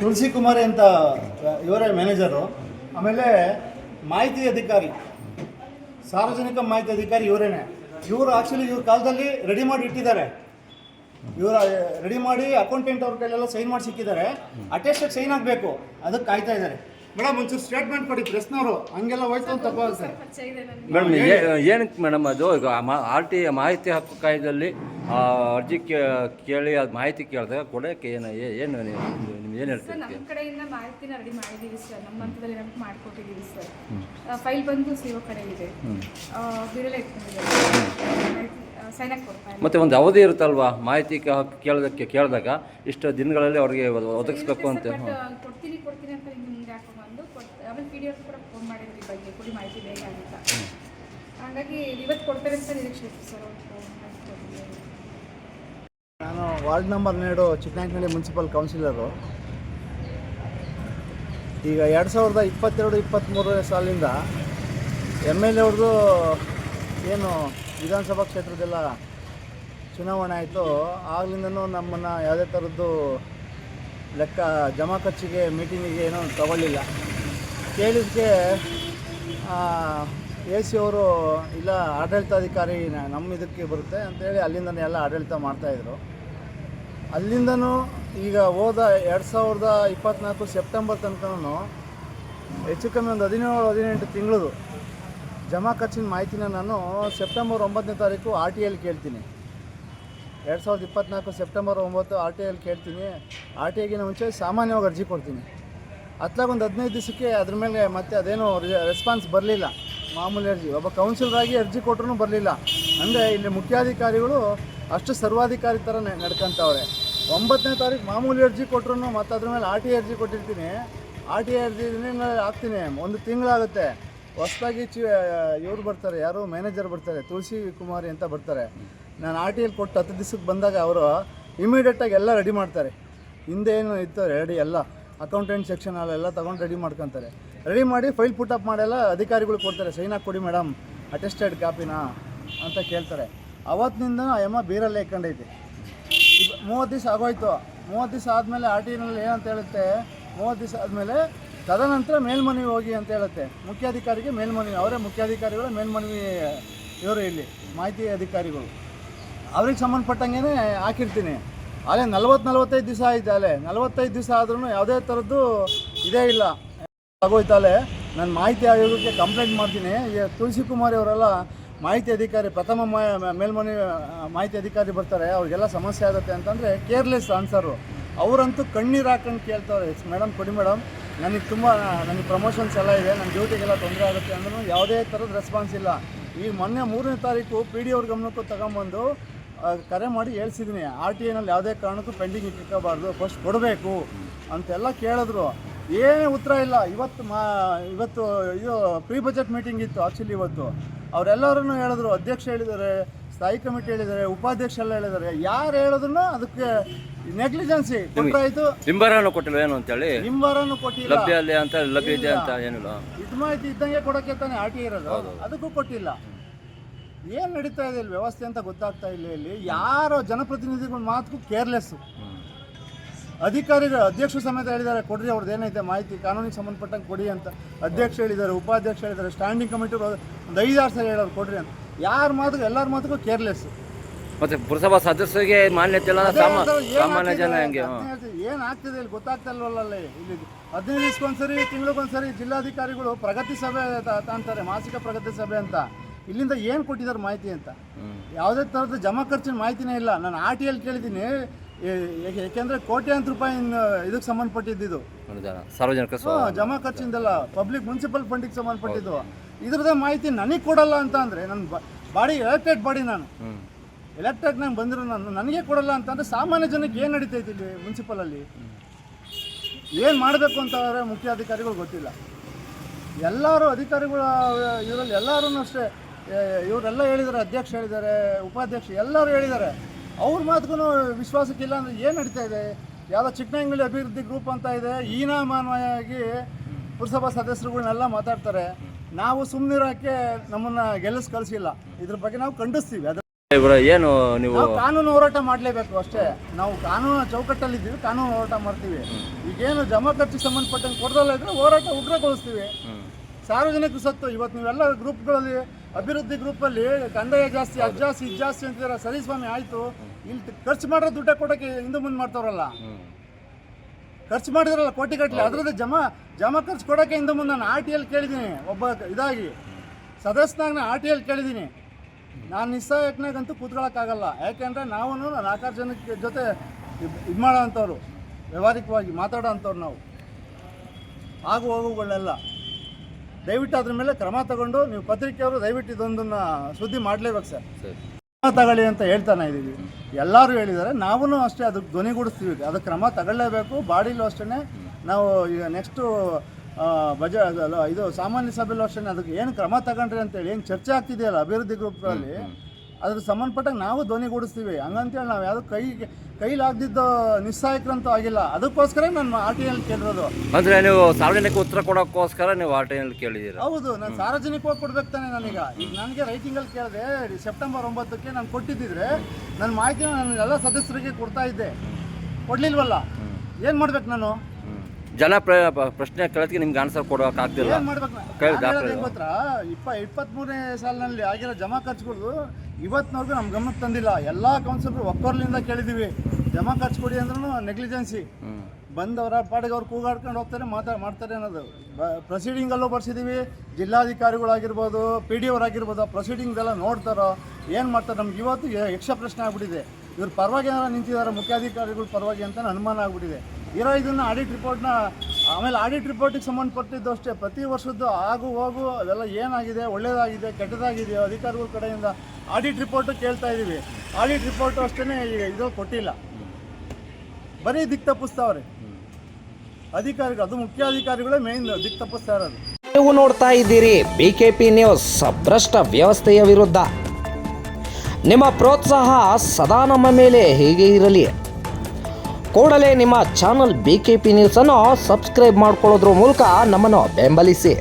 ತುಳಸಿ ಕುಮಾರಿ ಅಂತ, ಇವರೇ ಮ್ಯಾನೇಜರು ಆಮೇಲೆ ಮಾಹಿತಿ ಅಧಿಕಾರಿ, ಸಾರ್ವಜನಿಕ ಮಾಹಿತಿ ಅಧಿಕಾರಿ ಇವರೇನೆ. ಇವರು ಆ್ಯಕ್ಚುಲಿ ಇವ್ರ ಕಾಲದಲ್ಲಿ ರೆಡಿ ಮಾಡಿ ಇಟ್ಟಿದ್ದಾರೆ. ಇವರು ರೆಡಿ ಮಾಡಿ ಅಕೌಂಟೆಂಟ್ ಅವ್ರ ಕೈಲೆಲ್ಲ ಸೈನ್ ಮಾಡಿ ಸಿಕ್ಕಿದ್ದಾರೆ. ಅಟೆಸ್ಟೆಡ್ ಸೈನ್ ಆಗಬೇಕು ಅದಕ್ಕೆ ಕಾಯ್ತಾ ಇದ್ದಾರೆ. ಮೇಡಮ್ ಒಂಚೂರು ಸ್ಟೇಟ್ಮೆಂಟ್ ಕೊಡಿ ಪ್ರೆಸ್ನವರು ಹಂಗೆಲ್ಲ ಹೋಯ್ತು ಅಂತ ತಪ್ಪಾಗುತ್ತೆ ಮೇಡಮ್ ಏನಕ್ಕೆ ಮೇಡಮ್ ಅದು? ಈಗ ಆರ್ ಟಿ ಮಾಹಿತಿ ಹಕ್ಕು ಕಾಯ್ದಲ್ಲಿ ಆ, ಅರ್ಜಿ ಕೇ ಕೇಳಿ ಅದು ಮಾಹಿತಿ ಕೇಳಿದಾಗ ಕೊಡೋಕ್ಕೆ ಏನು ಏನು ನೀವು ನೀವು ಏನು ಹೇಳ್ತೀರಿ ನಮ್ಮ ಕಡೆಯಿಂದ ಮಾಹಿತಿನ ರೆಡಿ ಮಾಡಿದ್ದೀವಿ ಸರ್. ನಮ್ಮ ಹಂತದಲ್ಲಿ ನಮ್ಗೆ ಮಾಡಿಕೊಟ್ಟಿದ್ದೀವಿ ಸರ್. ಫೈಲ್ ಬಂದು ಸಿಒ ಕಡೆ ಇದೆ. ಬಿರಲೆ ಇಟ್ಕೊಂಡಿದ್ದಾರೆ. ಮತ್ತೆ ಒಂದು ಅವಧಿ ಇರುತ್ತಲ್ವಾ ಮಾಹಿತಿ ಕ- ಹಕ್ಕು ಕೇಳೋದಕ್ಕೆ ಕೇಳಿದಾಗ ಇಷ್ಟು ದಿನಗಳಲ್ಲಿ ಅವ್ರಿಗೆ ಒದಗಿಸ್ಬೇಕು ಅಂತ? ಕೊಡ್ತೀನಿ ಕೊಡ್ತೀನಿ ಅಂತ ಹಿಂಗೆ ಮುಂದೆ ಹಾಕೊಂಡ್ಬಂದು ಕೊಡ್ ಆಮೇಲೆ ಪಿ ಡಿ ಎಫ್ ಕೂಡ ಫೋನ್ ಮಾಡಿದ್ರಿ ಈ ಬಗ್ಗೆ ಕೊಡಿ ಮಾಹಿತಿ ಬೇಗ ಅಂತ ನಾನು ವಾರ್ಡ್ ನಂಬರ್ ಹನ್ನೆರಡು, ಚಿಕ್ಕನಾಯಕನಹಳ್ಳಿ ಮುನ್ಸಿಪಲ್ ಕೌನ್ಸಿಲರು. ಈಗ ಎರಡು ಸಾವಿರದ ಇಪ್ಪತ್ತೆರಡು ಇಪ್ಪತ್ತ್ಮೂರನೇ ಸಾಲಿಂದ ಎಂ ಎಲ್ ಎ ಏನು ವಿಧಾನಸಭಾ ಕ್ಷೇತ್ರದೆಲ್ಲ ಚುನಾವಣೆ ಆಯಿತು. ಆಗ್ಲಿಂದನೂ ನಮ್ಮನ್ನು ಯಾವುದೇ ಥರದ್ದು ಲೆಕ್ಕ ಜಮಾ ಖರ್ಚಿಗೆ ಮೀಟಿಂಗಿಗೆ ಏನೂ ತಗೊಳ್ಳಿಲ್ಲ. ಕೇಳಿದ್ದಕ್ಕೆ ಎ ಸಿ ಅವರು ಇಲ್ಲ, ಆಡಳಿತಾಧಿಕಾರಿ ನಮ್ಮ ಇದಕ್ಕೆ ಬರುತ್ತೆ ಅಂತೇಳಿ ಅಲ್ಲಿಂದನೇ ಎಲ್ಲ ಆಡಳಿತ ಮಾಡ್ತಾಯಿದ್ರು ಅಲ್ಲಿಂದನೂ ಈಗ ಹೋದ ಎರಡು ಸಾವಿರದ ಇಪ್ಪತ್ತ್ನಾಲ್ಕು ಸೆಪ್ಟೆಂಬರ್ ತನಕನೂ ಹೆಚ್ಚು ಕಮ್ಮಿ ಒಂದು ಹದಿನೇಳು, ಹದಿನೆಂಟು ತಿಂಗಳದು ಜಮಾ ಖರ್ಚಿನ ಮಾಹಿತಿನ ನಾನು ಸೆಪ್ಟೆಂಬರ್ ಒಂಬತ್ತನೇ ತಾರೀಕು ಆರ್ ಟಿ ಎಲ್ ಕೇಳ್ತೀನಿ. ಎರಡು ಸಾವಿರದ ಇಪ್ಪತ್ತ್ನಾಲ್ಕು ಸೆಪ್ಟೆಂಬರ್ ಒಂಬತ್ತು ಆರ್ ಟಿ ಎಲ್ ಕೇಳ್ತೀನಿ. ಆರ್ ಟಿ ಐಗಿನ ಮುಂಚೆ ಸಾಮಾನ್ಯವಾಗಿ ಅರ್ಜಿ ಕೊಡ್ತೀನಿ. ಅತ್ಲಾಗ ಒಂದು ಹದಿನೈದು ದಿವಸಕ್ಕೆ ಅದ್ರ ಮೇಲೆ ಮತ್ತೆ ಅದೇನು ರೆಸ್ಪಾನ್ಸ್ ಬರಲಿಲ್ಲ. ಮಾಮೂಲಿ ಅರ್ಜಿ. ಒಬ್ಬ ಕೌನ್ಸಿಲರಾಗಿ ಅರ್ಜಿ ಕೊಟ್ಟರು ಬರಲಿಲ್ಲ. ಅಂದರೆ ಇಲ್ಲಿ ಮುಖ್ಯಾಧಿಕಾರಿಗಳು ಅಷ್ಟು ಸರ್ವಾಧಿಕಾರಿ ಥರ ನಡ್ಕಂತವ್ರೆ. ಒಂಬತ್ತನೇ ತಾರೀಕು ಮಾಮೂಲಿ ಅರ್ಜಿ ಕೊಟ್ಟರು ಮತ್ತು ಅದ್ರ ಮೇಲೆ ಆರ್ ಟಿ ಅರ್ಜಿ ಕೊಟ್ಟಿರ್ತೀನಿ. ಆರ್ ಟಿ ಅರ್ಜಿ ಹಾಕ್ತೀನಿ. ಒಂದು ತಿಂಗಳಾಗುತ್ತೆ. ಹೊಸದಾಗಿ ಚಿ ಇವ್ರು ಬರ್ತಾರೆ, ಯಾರು ಮ್ಯಾನೇಜರ್ ಬರ್ತಾರೆ, ತುಳಸಿ ಕುಮಾರಿ ಅಂತ ಬರ್ತಾರೆ. ನಾನು ಆರ್ ಟಿ ಎಲ್ ಕೊಟ್ಟು ಹತ್ತು ದಿವಸಕ್ಕೆ ಬಂದಾಗ ಅವರು ಇಮಿಡಿಯೇಟಾಗಿ ಎಲ್ಲ ರೆಡಿ ಮಾಡ್ತಾರೆ. ಹಿಂದೆ ಏನು ಇತ್ತು, ರೆಡಿ ಎಲ್ಲ. ಅಕೌಂಟೆಂಟ್ ಸೆಕ್ಷನ್ ಅಲ್ಲೆಲ್ಲ ತೊಗೊಂಡು ರೆಡಿ ಮಾಡ್ಕೊತಾರೆ. ರೆಡಿ ಮಾಡಿ ಫೈಲ್ ಪುಟ್ ಅಪ್ ಮಾಡೆಲ್ಲ ಅಧಿಕಾರಿಗಳು ಕೊಡ್ತಾರೆ. ಸೈನ್ ಹಾಕಿ ಕೊಡಿ ಮೇಡಮ್ ಅಟೆಸ್ಟೆಡ್ ಕಾಪಿನಾ ಅಂತ ಕೇಳ್ತಾರೆ. ಅವತ್ತಿನಿಂದ ಆ ಯಮ್ಮ ಬೀರಲ್ಲೇ ಇಟ್ಕೊಂಡೈತಿ ಈಗ ಮೂವತ್ತು ದಿವಸ ಆಗೋಯ್ತು. ಮೂವತ್ತು ದಿವಸ ಆದಮೇಲೆ ಆರ್ ಟಿ ನಲ್ಲಿ ಏನಂತ ಹೇಳುತ್ತೆ? ಮೂವತ್ತು ದಿವಸ ಆದಮೇಲೆ ತದನಂತರ ಮೇಲ್ಮನವಿ ಹೋಗಿ ಅಂತ ಹೇಳುತ್ತೆ. ಮುಖ್ಯಾಧಿಕಾರಿಗೆ ಮೇಲ್ಮನವಿ, ಅವರೇ ಮುಖ್ಯಾಧಿಕಾರಿಗಳು, ಮೇಲ್ಮನವಿ ಇವರು ಇಲ್ಲಿ, ಮಾಹಿತಿ ಅಧಿಕಾರಿಗಳು. ಅವ್ರಿಗೆ ಸಂಬಂಧಪಟ್ಟಂಗೆ ಹಾಕಿರ್ತೀನಿ. ಅಲ್ಲೇ ನಲ್ವತ್ತು ನಲ್ವತ್ತೈದು ದಿವಸ ಆಯ್ತು ಅಲ್ಲೇ ನಲ್ವತ್ತೈದು ದಿವಸ ಆದ್ರೂ ಯಾವುದೇ ಥರದ್ದು ಇದೇ ಇಲ್ಲ. ಆಗೋಯ್ತಲ್ಲೇ ನಾನು ಮಾಹಿತಿ ಆಯೋಗಕ್ಕೆ ಕಂಪ್ಲೇಂಟ್ ಮಾಡ್ತೀನಿ. ಈಗ ತುಳಸಿ ಕುಮಾರಿ ಅವರೆಲ್ಲ ಮಾಹಿತಿ ಅಧಿಕಾರಿ, ಪ್ರಥಮ ಮೇಲ್ಮನೆ, ಮಾಹಿತಿ ಅಧಿಕಾರಿ ಬರ್ತಾರೆ. ಅವ್ರಿಗೆಲ್ಲ ಸಮಸ್ಯೆ ಆಗುತ್ತೆ ಅಂತಂದರೆ ಕೇರ್ಲೆಸ್ ಆನ್ಸರು ಅವರಂತೂ ಕಣ್ಣೀರು ಹಾಕೊಂಡು ಕೇಳ್ತಾರೆ. ಮೇಡಮ್ ಕೊಡಿ ಮೇಡಮ್ ನನಗೆ ತುಂಬ, ನನಗೆ ಪ್ರಮೋಷನ್ಸ್ ಎಲ್ಲ ಇದೆ. ನನ್ನ ಡ್ಯೂಟಿಗೆಲ್ಲ ತೊಂದರೆ ಆಗುತ್ತೆ ಅಂದ್ರೂ ಯಾವುದೇ ಥರದ ರೆಸ್ಪಾನ್ಸ್ ಇಲ್ಲ. ಈಗ ಮೊನ್ನೆ ಮೂರನೇ ತಾರೀಕು ಪಿ ಡಿ ಅವ್ರ ಗಮನಕ್ಕೂ ತಗೊಂಬಂದು ಕರೆ ಮಾಡಿ ಹೇಳ್ಸಿದ್ದೀನಿ ಆರ್ ಟಿ ಐನಲ್ಲಿ ಯಾವುದೇ ಕಾರಣಕ್ಕೂ ಪೆಂಡಿಂಗ್ ಇಟ್ಕೋಬಾರ್ದು ಫಸ್ಟ್ ಕೊಡಬೇಕು ಅಂತೆಲ್ಲ ಕೇಳಿದ್ರು. ಏನೇ ಉತ್ತರ ಇಲ್ಲ. ಇವತ್ತು ಮಾ ಇವತ್ತು ಇದು ಪ್ರೀ ಬಜೆಟ್ ಮೀಟಿಂಗ್ ಇತ್ತು ಆ್ಯಕ್ಚುಲಿ ಇವತ್ತು. ಅವರೆಲ್ಲರೂ ಹೇಳಿದ್ರು. ಅಧ್ಯಕ್ಷ ಹೇಳಿದ್ದಾರೆ ಸ್ಥಾಯಿ ಕಮಿಟಿ ಹೇಳಿದ್ದಾರೆ ಉಪಾಧ್ಯಕ್ಷ ಎಲ್ಲ ಹೇಳಿದ್ದಾರೆ. ಯಾರು ಹೇಳಿದ್ರು ಅದಕ್ಕೆ ನೆಗ್ಲಿಜೆನ್ಸಿ ಕೊಟ್ಟಾಯ್ತು ನಿಂಬರನ್ನು ಕೊಟ್ಟಿಲ್ಲ ಏನು ಅಂತೇಳಿ? ನಿಂಬರನ್ನು ಕೊಟ್ಟಿಲ್ಲ. ಲಭ್ಯ ಅಂತ ಲಭ್ಯ ಇದೆ ಅಂತ ಏನಿಲ್ಲ. ಇದು ಮಾಹಿತಿ ಇದ್ದಂಗೆ ಕೊಡಕ್ಕೆ ತಾನೇ ಆರ್ ಟಿ ಇರೋದು ಅದಕ್ಕೂ ಕೊಟ್ಟಿಲ್ಲ. ಏನು ನಡೀತಾ ಇದೆ ಇಲ್ಲಿ ವ್ಯವಸ್ಥೆ ಅಂತ ಗೊತ್ತಾಗ್ತಾ ಇಲ್ಲ ಇಲ್ಲಿ. ಯಾರೋ ಜನಪ್ರತಿನಿಧಿಗಳ ಮಾತು ಕೇರ್ಲೆಸ್ ಅಧಿಕಾರಿಗಳು ಅಧ್ಯಕ್ಷರು ಸಮೇತ ಹೇಳಿದ್ದಾರೆ ಕೊಡ್ರಿ ಅವ್ರದ್ದು ಏನೈತೆ ಮಾಹಿತಿ ಕಾನೂನಿಗೆ ಸಂಬಂಧಪಟ್ಟಂಗೆ ಕೊಡಿ ಅಂತ. ಅಧ್ಯಕ್ಷ ಹೇಳಿದ್ದಾರೆ ಉಪಾಧ್ಯಕ್ಷ ಹೇಳಿದ್ದಾರೆ ಸ್ಟ್ಯಾಂಡಿಂಗ್ ಕಮಿಟಿ ಒಂದು ಐದಾರು ಸಲ ಹೇಳೋರು ಕೊಡ್ರಿ ಅಂತ. ಯಾರ ಮಾತು ಎಲ್ಲರ ಮಾತುಗೂ ಕೇರ್ಲೆಸ್ ಮತ್ತೆ ಪುರಸಭಾ ಸದಸ್ಯರಿಗೆ ಮಾನ್ಯತೆ ಇಲ್ಲ ಸಾಮಾನ್ಯ ಜನ ಹೆಂಗೆ. ಏನು ಆಗ್ತಿದೆ ಇಲ್ಲಿ ಗೊತ್ತಾಗ್ತಾ ಇಲ್ವಲ್ಲ ಅಲ್ಲಿ? ಇಲ್ಲಿ ಹದಿನೈದು ದಿವಸಕ್ಕೊಂದ್ಸರಿ ತಿಂಗಳಿಗೊಂದ್ಸರಿ ಜಿಲ್ಲಾಧಿಕಾರಿಗಳು ಪ್ರಗತಿ ಸಭೆ ತಾಂತಾರೆ ಮಾಸಿಕ ಪ್ರಗತಿ ಸಭೆ ಅಂತ. ಇಲ್ಲಿಂದ ಏನು ಕೊಟ್ಟಿದ್ದಾರೆ ಮಾಹಿತಿ ಅಂತ? ಯಾವುದೇ ಥರದ ಜಮಾ ಖರ್ಚಿನ ಮಾಹಿತಿನೇ ಇಲ್ಲ. ನಾನು ಆರ್ ಟಿ ಎಲ್ ಕೇಳಿದ್ದೀನಿ. ಯಾಕೆಂದ್ರೆ ಕೋಟ್ಯಾಂತರ ರೂಪಾಯಿ ಇದಕ್ಕೆ ಸಂಬಂಧಪಟ್ಟಿದ್ದು ಸಾರ್ವಜನಿಕ ಜಮಾ ಖರ್ಚಿಂದಲ್ಲ ಪಬ್ಲಿಕ್ ಮುನ್ಸಿಪಲ್ ಫಂಡಿಗೆ ಸಂಬಂಧಪಟ್ಟಿದ್ದು. ಇದ್ರದ ಮಾಹಿತಿ ನನಗೆ ಕೊಡಲ್ಲ ಅಂತ ಅಂದರೆ ನನ್ನ ಬಾಡಿ ಎಲೆಕ್ಟೆಡ್ ಬಾಡಿ ನಾನು. ಎಲೆಕ್ಟ್ರಿಕ್ ಎಲೆಕ್ಟೆಡ್ ನಂಗೆ ಬಂದಿರೋ ನಾನು ನನಗೆ ಕೊಡಲ್ಲ ಅಂತಂದರೆ ಸಾಮಾನ್ಯ ಜನಕ್ಕೆ ಏನು ನಡೀತೈತಿ ಇಲ್ಲಿ ಮುನ್ಸಿಪಲಲ್ಲಿ ಏನು ಮಾಡಬೇಕು ಅಂತ ಮುಖ್ಯ ಅಧಿಕಾರಿಗಳು ಗೊತ್ತಿಲ್ಲ. ಎಲ್ಲರೂ ಅಧಿಕಾರಿಗಳು ಇದರಲ್ಲಿ ಎಲ್ಲರೂ ಅಷ್ಟೇ. ಇವರೆಲ್ಲ ಹೇಳಿದ್ದಾರೆ ಅಧ್ಯಕ್ಷ ಹೇಳಿದ್ದಾರೆ ಉಪಾಧ್ಯಕ್ಷ ಎಲ್ಲರೂ ಹೇಳಿದ್ದಾರೆ ಅವ್ರ ಮಾತುಗೂ ವಿಶ್ವಾಸಕ್ಕಿಲ್ಲ ಅಂದರೆ ಏನು ನಡೀತಾ ಇದೆ? ಯಾವುದೋ ಚಿಕ್ಕನಂಗಡಿ ಅಭಿವೃದ್ಧಿ ಗ್ರೂಪ್ ಅಂತ ಇದೆ ಈನಾಮಾನವಾಗಿ ಪುರಸಭಾ ಸದಸ್ಯರುಗಳನ್ನೆಲ್ಲ ಮಾತಾಡ್ತಾರೆ. ನಾವು ಸುಮ್ಮನಿರೋಕ್ಕೆ ನಮ್ಮನ್ನು ಗೆಲ್ಲಿಸ್ ಕಳಿಸಿಲ್ಲ. ಇದ್ರ ಬಗ್ಗೆ ನಾವು ಖಂಡಿಸ್ತೀವಿ. ಅದ್ರ ಏನು ನೀವು ಕಾನೂನು ಹೋರಾಟ ಮಾಡಲೇಬೇಕು ಅಷ್ಟೇ. ನಾವು ಕಾನೂನು ಚೌಕಟ್ಟಲ್ಲಿ ಇದ್ದೀವಿ ಕಾನೂನು ಹೋರಾಟ ಮಾಡ್ತೀವಿ. ಈಗೇನು ಜಮಾ ಖರ್ಚಿಗೆ ಸಂಬಂಧಪಟ್ಟಂಗೆ ಕೊಡದಲ್ಲ ಇದ್ರೆ ಹೋರಾಟ ಉಗ್ರಗೊಳಿಸ್ತೀವಿ. ಸಾರ್ವಜನಿಕರು ಸಾರ್ವಜನಿಕ ಸತ್ತು ಇವತ್ತು ನೀವೆಲ್ಲ ಗ್ರೂಪ್ಗಳಲ್ಲಿ ಅಭಿವೃದ್ಧಿ ಗ್ರೂಪಲ್ಲಿ ಕಂದಾಯ ಜಾಸ್ತಿ ಅದು ಜಾಸ್ತಿ ಇದು ಜಾಸ್ತಿ ಅಂತಿದಾರೆ. ಸರಿ ಸ್ವಾಮಿ ಆಯಿತು. ಇಲ್ಲಿ ಖರ್ಚು ಮಾಡೋ ದುಡ್ಡ ಕೊಡೋಕ್ಕೆ ಹಿಂದೆ ಮುಂದೆ ಮಾಡ್ತಾವ್ರಲ್ಲ. ಹ್ಮ್. ಖರ್ಚು ಮಾಡಿದ್ರಲ್ಲ ಕೋಟಿ ಕಟ್ಟಲಿ ಅದ್ರದ್ದು ಜಮಾ ಜಮಾ ಖರ್ಚು ಕೊಡೋಕ್ಕೆ ಹಿಂದೆ ಮುಂದೆ ನಾನು ಆರ್ ಟಿ ಎಲ್ ಕೇಳಿದ್ದೀನಿ. ಒಬ್ಬ ಇದಾಗಿ. ಸದಸ್ಯನಾಗ ನಾನು ಆರ್ ಟಿ ಎಲ್ ಕೇಳಿದ್ದೀನಿ. ನಾನು ನಿಸ್ಸಹಾಯಕನಾಗಂತೂ ಕೂತ್ಕೊಳ್ಳೋಕ್ಕಾಗಲ್ಲ ಯಾಕೆಂದರೆ ನಾವು ನಾಲ್ಕಾರು ಜನಕ್ಕೆ ಜೊತೆ ಇದು ಮಾಡೋ ಅಂಥವ್ರು. ವ್ಯವಹಾರಿಕವಾಗಿ ಮಾತಾಡೋ ಅಂಥವ್ರು ನಾವು. ಆಗು ಹೋಗುಗಳನ್ನೆಲ್ಲ. ದಯವಿಟ್ಟು ಅದ್ರ ಮೇಲೆ ಕ್ರಮ ತಗೊಂಡು ನೀವು ಪತ್ರಿಕೆಯವರು ದಯವಿಟ್ಟು ಇದೊಂದನ್ನು ಸುದ್ದಿ ಮಾಡಲೇಬೇಕು ಸರ್. ಕ್ರಮ ತಗೊಳ್ಳಿ ಅಂತ ಹೇಳ್ತಾನೆ ಇದ್ದೀವಿ ಎಲ್ಲರೂ ಹೇಳಿದ್ದಾರೆ. ನಾವೂ ಅಷ್ಟೇ ಅದಕ್ಕೆ ಧ್ವನಿಗೂಡಿಸ್ತೀವಿ ಅದಕ್ಕೆ ಕ್ರಮ ತಗೊಳ್ಳೇಬೇಕು. ಬಾಡಿಲೂ ಅಷ್ಟೇ ನಾವು ಈಗ ನೆಕ್ಸ್ಟು ಬಜೆಟ್ ಅಲ್ಲ, ಇದು ಸಾಮಾನ್ಯ ಸಭೆಯಲ್ಲೂ ಅಷ್ಟೇ ಅದಕ್ಕೆ ಏನು ಕ್ರಮ ತಗೊಂಡ್ರಿ ಅಂತೇಳಿ ಏನು ಚರ್ಚೆ ಆಗ್ತಿದೆಯಲ್ಲ ಅಭಿವೃದ್ಧಿ ಗ್ರೂಪ್ಗಳಲ್ಲಿ? ಅದ್ರ ಸಂಬಂಧಪಟ್ಟಂಗೆ ನಾವು ಧ್ವನಿಗೂಡಿಸ್ತೀವಿ ಹಂಗಂತೇಳಿ ನಾವು ಯಾವುದು ಕೈ ಕೈಲಾಗ್ದಿದ್ದು ನಿಸ್ಸಹಾಯಕರಂತೂ ಆಗಿಲ್ಲ. ಅದಕ್ಕೋಸ್ಕರ ನಾನು ಆರ್ ಟಿ ಕೇಳಿರೋದು. ಅಂದ್ರೆ ನೀವು ಸಾರ್ವಜನಿಕ ಉತ್ತರ ಕೊಡೋಕ್ಕೋಸ್ಕರ ನೀವು ಆ ಟೈಮಲ್ಲಿ ಕೇಳಿದ್ದೀರಾ ಹೌದು ನಾನು ಸಾರ್ವಜನಿಕವಾಗಿ ಕೊಡ್ಬೇಕು ತಾನೆ ನಾನೀಗ. ಈಗ ನನಗೆ ರೈಟಿಂಗಲ್ಲಿ ಕೇಳಿದೆ ಸೆಪ್ಟೆಂಬರ್ ಒಂಬತ್ತಕ್ಕೆ ನಾನು ಕೊಟ್ಟಿದ್ದಿದ್ರೆ ನನ್ನ ಮಾಹಿತಿನ ನಾನು ಎಲ್ಲ ಸದಸ್ಯರಿಗೆ ಕೊಡ್ತಾ ಇದ್ದೆ. ಕೊಡ್ಲಿಲ್ವಲ್ಲ? ಏನು ಮಾಡ್ಬೇಕು ನಾನು. ಜನ ಪ್ರಶ್ನೆ ಕೇಳೋದಕ್ಕೆ ನಿಮ್ಗೆ ಆನ್ಸರ್ ಕೊಡೋಕ್ಕಾಗ್ತಿಲ್ಲ ಏನು ಮಾಡ್ಬೇಕು ಇಪ್ಪ ಇಪ್ಪತ್ತ್ಮೂರನೇ ಸಾಲಿನಲ್ಲಿ ಆಗಿರೋ ಜಮಾ ಖರ್ಚುಗಳು ಇವತ್ತಿನವರೆಗೂ ನಮ್ಮ ಗಮನಕ್ಕೆ ತಂದಿಲ್ಲ. ಎಲ್ಲ ಕೌನ್ಸಿಲರ್ ಒಕ್ಕೊರ್ಲಿಂದ ಕೇಳಿದ್ದೀವಿ ಜಮಾ ಖರ್ಚು ಕೊಡಿ ಅಂದ್ರೂ ನೆಗ್ಲಿಜೆನ್ಸಿ ಬಂದವರ ಪಾಡಿಗೆ ಅವ್ರು ಕೂಗಾಡ್ಕೊಂಡು ಹೋಗ್ತಾರೆ ಮಾತಾ ಮಾಡ್ತಾರೆ ಅನ್ನೋದು. ಪ್ರೊಸೀಡಿಂಗಲ್ಲೂ ಬರ್ಸಿದ್ದೀವಿ ಜಿಲ್ಲಾಧಿಕಾರಿಗಳಾಗಿರ್ಬೋದು ಪಿ ಡಿ ಅವರಾಗಿರ್ಬೋದು ಪ್ರೊಸೀಡಿಂಗ್ದೆಲ್ಲ ನೋಡ್ತಾರೋ ಏನು ಮಾಡ್ತಾರೆ ನಮ್ಗೆ ಇವತ್ತು ಯಕ್ಷ ಪ್ರಶ್ನೆ ಆಗ್ಬಿಟ್ಟಿದೆ. ಇವ್ರು ಪರವಾಗಿ ಏನಾರ ನಿಂತಿದ್ದಾರೆ ಮುಖ್ಯಾಧಿಕಾರಿಗಳು ಪರವಾಗಿ ಅಂತ ಅನುಮಾನ ಆಗ್ಬಿಟ್ಟಿದೆ. ಇರೋ ಇದನ್ನು ಆಡಿಟ್ ರಿಪೋರ್ಟ್ನ ಆಮೇಲೆ ಆಡಿಟ್ ರಿಪೋರ್ಟಿಗೆ ಸಂಬಂಧಪಟ್ಟಿದ್ದು ಅಷ್ಟೇ. ಪ್ರತಿ ವರ್ಷದ್ದು ಆಗು ಹೋಗು ಅದೆಲ್ಲ ಏನಾಗಿದೆ ಒಳ್ಳೆಯದಾಗಿದೆ ಕೆಟ್ಟದಾಗಿದೆಯೋ ಅಧಿಕಾರಿಗಳ ಕಡೆಯಿಂದ ಆಡಿಟ್ ರಿಪೋರ್ಟು ಕೇಳ್ತಾ ಇದ್ದೀವಿ ಆಡಿಟ್ ರಿಪೋರ್ಟು ಅಷ್ಟೇ ಇದು ಕೊಟ್ಟಿಲ್ಲ. ಬರೀ ದಿಕ್ ತಪ್ಪಿಸ್ತಾವ್ರೆ ಅಧಿಕಾರಿಗಳು, ಅದು ಮುಖ್ಯ ಅಧಿಕಾರಿಗಳೇ ಮೇನ್ ದಿಕ್ ತಪ್ಪಿಸ್ತಾ ಇರೋದು. ನೀವು ನೋಡ್ತಾ ಇದ್ದೀರಿ ಬಿಕೆಪಿ ನ್ಯೂಸ್ ಭ್ರಷ್ಟ ವ್ಯವಸ್ಥೆಯ ವಿರುದ್ಧ. ನಿಮ್ಮ ಪ್ರೋತ್ಸಾಹ ಸದಾ ನಮ್ಮ ಮೇಲೆ ಹೇಗೆ ಇರಲಿ? ಕೂಡಲೇ ನಿಮ್ಮ ಚಾನಲ್ ಬಿ ಕೆ ಪಿ ನ್ಯೂಸನ್ನು ಸಬ್ಸ್ಕ್ರೈಬ್ ಮಾಡ್ಕೊಳ್ಳೋದ್ರ ಮೂಲಕ ನಮ್ಮನ್ನು ಬೆಂಬಲಿಸಿ.